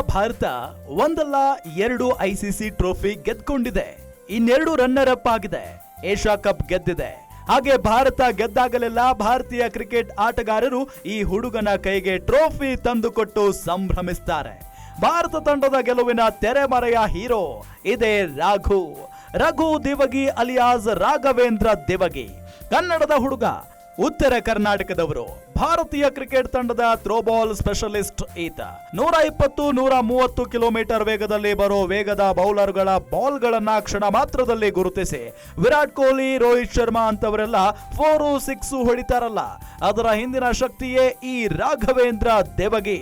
ಭಾರತ ಒಂದಲ್ಲ ಎರಡು ICC trophy ಗೆದ್ಕೊಂಡಿದೆ. ಇನ್ನೆರಡು ರನ್ನರ್ ಅಪ್ ಆಗಿದೆ. ಏಷ್ಯಾ ಕಪ್ ಗೆದ್ದಿದೆ. ಹಾಗೆ ಭಾರತ ಗೆದ್ದಾಗಲೆಲ್ಲ ಭಾರತೀಯ ಕ್ರಿಕೆಟ್ ಆಟಗಾರರು ಈ ಹುಡುಗನ ಕೈಗೆ ಟ್ರೋಫಿ ತಂದುಕೊಟ್ಟು ಸಂಭ್ರಮಿಸ್ತಾರೆ. ಭಾರತ ತಂಡದ ಗೆಲುವಿನ ತೆರೆಮರೆಯ ಹೀರೋ ಇದೇ ರಾಘು. ರಘು ದಿವಗಿ ಅಲಿಯಾಸ್ ರಾಘವೇಂದ್ರ ದಿವಗಿ. ಕನ್ನಡದ ಹುಡುಗ ಉತ್ತರ ಕರ್ನಾಟಕದವರು, ಭಾರತೀಯ ಕ್ರಿಕೆಟ್ ತಂಡದ ಥ್ರೋಬಾಲ್ ಸ್ಪೆಷಲಿಸ್ಟ್ ಈತ. ನೂರ ಇಪ್ಪತ್ತು, ನೂರ ಮೂವತ್ತು ಕಿಲೋಮೀಟರ್ ವೇಗದಲ್ಲಿ ಬರೋ ವೇಗದ ಬೌಲರ್ಗಳ ಬಾಲ್ಗಳನ್ನ ಕ್ಷಣ ಮಾತ್ರದಲ್ಲಿ ಗುರುತಿಸಿ, ವಿರಾಟ್ ಕೊಹ್ಲಿ, ರೋಹಿತ್ ಶರ್ಮಾ ಅಂತವರೆಲ್ಲ ಫೋರು, ಸಿಕ್ಸ್ ಹೊಡಿತಾರಲ್ಲ. ಅದರ ಹಿಂದಿನ ಶಕ್ತಿಯೇ ಈ ರಾಘವೇಂದ್ರ ದೇವಗಿ.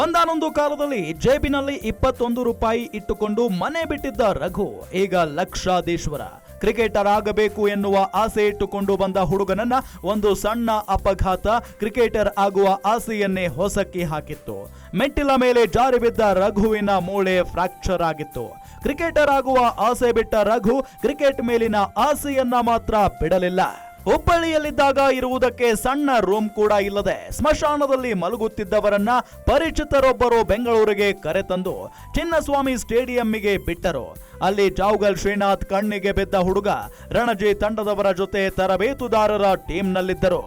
ಒಂದಾನೊಂದು ಕಾಲದಲ್ಲಿ ಜೇಬಿನಲ್ಲಿ ಇಪ್ಪತ್ತೊಂದು ರೂಪಾಯಿ ಇಟ್ಟುಕೊಂಡು ಮನೆ ಬಿಟ್ಟಿದ್ದ ರಘು, ಈಗ ಲಕ್ಷಾಧೀಶ್ವರ. ಕ್ರಿಕೆಟರ್ ಆಗಬೇಕು ಎನ್ನುವ ಆಸೆ ಇಟ್ಟುಕೊಂಡು ಬಂದ ಹುಡುಗನನ್ನ ಒಂದು ಸಣ್ಣ ಅಪಘಾತ ಕ್ರಿಕೆಟರ್ ಆಗುವ ಆಸೆಯನ್ನೇ ಹೊಸಕ್ಕಿ ಹಾಕಿತ್ತು. ಮೆಟ್ಟಿಲ ಮೇಲೆ ಜಾರಿ ಬಿದ್ದ ರಘುವಿನ ಮೂಳೆ ಫ್ರಾಕ್ಚರ್ ಆಗಿತ್ತು. ಕ್ರಿಕೆಟರ್ ಆಗುವ ಆಸೆ ಬಿಟ್ಟ ರಘು ಕ್ರಿಕೆಟ್ ಮೇಲಿನ ಆಸೆಯನ್ನ ಮಾತ್ರ ಬಿಡಲಿಲ್ಲ. ಹುಬ್ಬಳ್ಳಿಯಲ್ಲಿದ್ದಾಗ ಇರುವುದಕ್ಕೆ ಸಣ್ಣ ರೂಮ್ ಕೂಡ ಇಲ್ಲದೆ ಸ್ಮಶಾನದಲ್ಲಿ ಮಲಗುತ್ತಿದ್ದವರನ್ನ ಪರಿಚಿತರೊಬ್ಬರು ಬೆಂಗಳೂರಿಗೆ ಕರೆತಂದು ಚಿನ್ನಸ್ವಾಮಿ ಸ್ಟೇಡಿಯಂಗೆ ಬಿಟ್ಟರು. ಅಲ್ಲಿ ಜಾವ್ಗಲ್ ಶ್ರೀನಾಥ್ ಕಣ್ಣಿಗೆ ಬಿದ್ದ ಹುಡುಗ ರಣಜಿ ತಂಡದವರ ಜೊತೆ ತರಬೇತುದಾರರ ಟೀಮ್ನಲ್ಲಿದ್ದರು.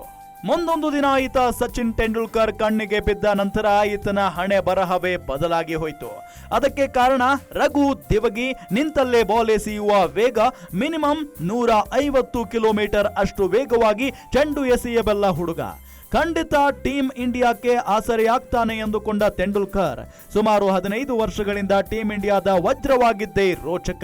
ಮುಂದೊಂದು ದಿನ ಈತ ಸಚಿನ್ ತೆಂಡೂಲ್ಕರ್ ಕಣ್ಣಿಗೆ ಬಿದ್ದ ನಂತರ ಈತನ ಹಣೆ ಬರಹವೇ ಬದಲಾಗಿ ಹೋಯಿತು. ಅದಕ್ಕೆ ಕಾರಣ ರಘು ದಿವಗಿ ನಿಂತಲ್ಲೇ ಬಾಲ್ ಎಸೆಯುವ ವೇಗ ಮಿನಿಮಮ್ ನೂರ ಐವತ್ತು ಕಿಲೋಮೀಟರ್ ಅಷ್ಟು ವೇಗವಾಗಿ ಚೆಂಡು ಎಸೆಯಬಲ್ಲ ಹುಡುಗ. ಖಂಡಿತ ಟೀಮ್ ಇಂಡಿಯಾಕ್ಕೆ ಆಸರೆಯಾಗ್ತಾನೆ ಎಂದುಕೊಂಡ ತೆಂಡೂಲ್ಕರ್, ಸುಮಾರು ಹದಿನೈದು ವರ್ಷಗಳಿಂದ ಟೀಮ್ ಇಂಡಿಯಾದ ವಜ್ರವಾಗಿದ್ದೇ ರೋಚಕ.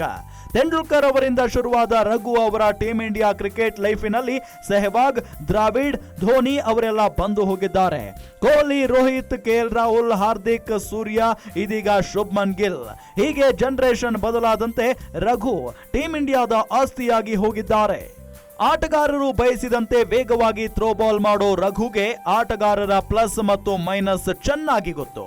ತೆಂಡೂಲ್ಕರ್ ಅವರಿಂದ ಶುರುವಾದ ರಘು ಅವರ team India cricket ಲೈಫಿನಲ್ಲಿ Sehwag, Dravid, Dhoni ಅವರೆಲ್ಲ ಬಂದು ಹೋಗಿದ್ದಾರೆ. ಕೊಹ್ಲಿ, ರೋಹಿತ್ ಕೆಎಲ್ ರಾಹುಲ್, ಹಾರ್ದಿಕ್, ಸೂರ್ಯ, ಇದೀಗ ಶುಭ್ಮನ್ ಗಿಲ್. ಹೀಗೆ ಜನರೇಷನ್ ಬದಲಾದಂತೆ ರಘು ಟೀಮ್ ಇಂಡಿಯಾದ ಆಸ್ತಿಯಾಗಿ ಹೋಗಿದ್ದಾರೆ. ಆಟಗಾರರು ಬಯಸಿದಂತೆ ವೇಗವಾಗಿ ಥ್ರೋ ಬಾಲ್ ಮಾಡೋ ರಘುಗೆ ಆಟಗಾರರ ಪ್ಲಸ್ ಮತ್ತು ಮೈನಸ್ ಚೆನ್ನಾಗಿ ಗೊತ್ತು.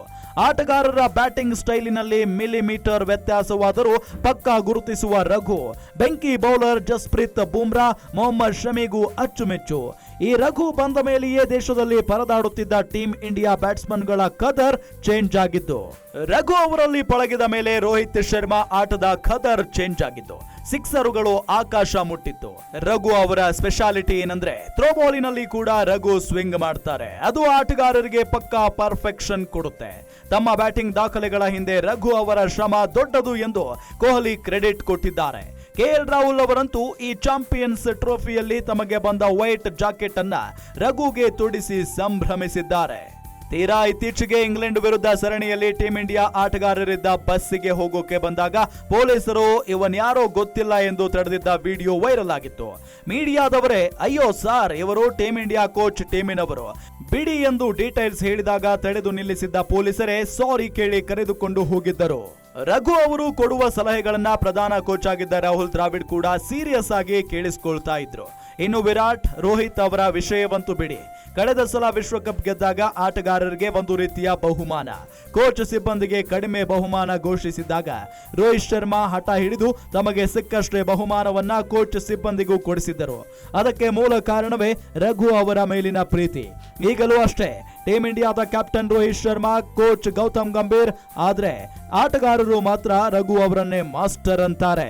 ಆಟಗಾರರ ಬ್ಯಾಟಿಂಗ್ ಸ್ಟೈಲಿನಲ್ಲಿ ಮಿಲಿಮೀಟರ್ ವ್ಯತ್ಯಾಸವಾದರೂ ಪಕ್ಕಾ ಗುರುತಿಸುವ ರಘು. ಬೆಂಕಿ ಬೌಲರ್ ಜಸ್ಪ್ರೀತ್ ಬೂಮ್ರಾ, ಮೊಹಮ್ಮದ್ ಶಮಿಗೂ ಅಚ್ಚುಮೆಚ್ಚು. ಈ ರಘು ಬಂದ ಮೇಲೆಯೇ ದೇಶದಲ್ಲಿ ಪರದಾಡುತ್ತಿದ್ದ ಟೀಮ್ ಇಂಡಿಯಾ ಬ್ಯಾಟ್ಸ್ಮನ್ಗಳ ಕದರ್ ಚೇಂಜ್ ಆಗಿದ್ದು. ರಘು ಅವರಲ್ಲಿ ಪಳಗಿದ ಮೇಲೆ ರೋಹಿತ್ ಶರ್ಮಾ ಆಟದ ಖದರ್ ಚೇಂಜ್ ಆಗಿದ್ದು. ಸಿಕ್ಸರುಗಳು ಆಕಾಶ ಮುಟ್ಟಿತ್ತು. ರಘು ಅವರ ಸ್ಪೆಷಾಲಿಟಿ ಏನಂದ್ರೆ ಥ್ರೋಬಾಲಿನಲ್ಲಿ ಕೂಡ ರಘು ಸ್ವಿಂಗ್ ಮಾಡ್ತಾರೆ. ಅದು ಆಟಗಾರರಿಗೆ ಪಕ್ಕಾ ಪರ್ಫೆಕ್ಷನ್ ಕೊಡುತ್ತೆ. ತಮ್ಮ ಬ್ಯಾಟಿಂಗ್ ದಾಖಲೆಗಳ ಹಿಂದೆ ರಘು ಅವರ ಶ್ರಮ ದೊಡ್ಡದು ಎಂದು ಕೊಹ್ಲಿ ಕ್ರೆಡಿಟ್ ಕೊಟ್ಟಿದ್ದಾರೆ. ಕೆಎಲ್ ರಾಹುಲ್ ಅವರಂತೂ ಈ ಚಾಂಪಿಯನ್ಸ್ ಟ್ರೋಫಿಯಲ್ಲಿ ತಮಗೆ ಬಂದ ವೈಟ್ ಜಾಕೆಟ್ ಅನ್ನ ರಘುಗೆ ತೊಡಿಸಿ ಸಂಭ್ರಮಿಸಿದ್ದಾರೆ. ತೀರಾ ಇತ್ತೀಚೆಗೆ ಇಂಗ್ಲೆಂಡ್ ವಿರುದ್ಧ ಸರಣಿಯಲ್ಲಿ ಟೀಂ ಇಂಡಿಯಾ ಆಟಗಾರರಿದ್ದ ಬಸ್ಸಿಗೆ ಹೋಗೋಕೆ ಬಂದಾಗ ಪೊಲೀಸರು ಇವನ್ಯಾರೋ ಗೊತ್ತಿಲ್ಲ ಎಂದು ತಡೆದಿದ್ದ ವಿಡಿಯೋ ವೈರಲ್ ಆಗಿತ್ತು. ಮೀಡಿಯಾದವರೇ, ಅಯ್ಯೋ ಸಾರ್, ಇವರು ಟೀಂ ಇಂಡಿಯಾ ಕೋಚ್ ಟೀಮಿನವರು. ಬಿಡಿ ಎಂದು ಡೀಟೇಲ್ಸ್ ಹೇಳಿದಾಗ ತಡೆದು ನಿಲ್ಲಿಸಿದ್ದ ಪೊಲೀಸರೇ, ಸಾರಿ ಕೇಳಿ ಕರೆದುಕೊಂಡು ಹೋಗಿದ್ದರು. ರಘು ಅವರು ಕೊಡುವ ಸಲಹೆಗಳನ್ನ ಪ್ರಧಾನ ಕೋಚ್ ಆಗಿದ್ದ ರಾಹುಲ್ ದ್ರಾವಿಡ್ ಕೂಡ ಸೀರಿಯಸ್ ಆಗಿ ಕೇಳಿಸ್ಕೊಳ್ತಾ ಇದ್ರು. ಇನ್ನು ವಿರಾಟ್ ರೋಹಿತ್ ಅವರ ವಿಷಯವಂತೂ ಬಿಡಿ. ಕಳೆದ ಸಲ ವಿಶ್ವಕಪ್ ಗೆದ್ದಾಗ ಆಟಗಾರರಿಗೆ ಒಂದು ರೀತಿಯ ಬಹುಮಾನ. ಕೋಚ್ ಸಿಬ್ಬಂದಿಗೆ ಕಡಿಮೆ ಬಹುಮಾನ ಘೋಷಿಸಿದಾಗ ರೋಹಿತ್ ಶರ್ಮಾ ಹಠ ಹಿಡಿದು ತಮಗೆ ಸಿಕ್ಕಷ್ಟೇ ಬಹುಮಾನವನ್ನ ಕೋಚ್ ಸಿಬ್ಬಂದಿಗೂ ಕೊಡಿಸಿದ್ದರು. ಅದಕ್ಕೆ ಮೂಲ ಕಾರಣವೇ ರಘು ಅವರ ಮೇಲಿನ ಪ್ರೀತಿ. ಈಗಲೂ ಅಷ್ಟೇ ಟೀಮ್ ಇಂಡಿಯಾದ ಕ್ಯಾಪ್ಟನ್ ರೋಹಿತ್ ಶರ್ಮಾ, ಕೋಚ್ ಗೌತಮ್ ಗಂಭೀರ್, ಆದ್ರೆ ಆಟಗಾರರು ಮಾತ್ರ ರಘು ಅವರನ್ನೇ ಮಾಸ್ಟರ್ ಅಂತಾರೆ.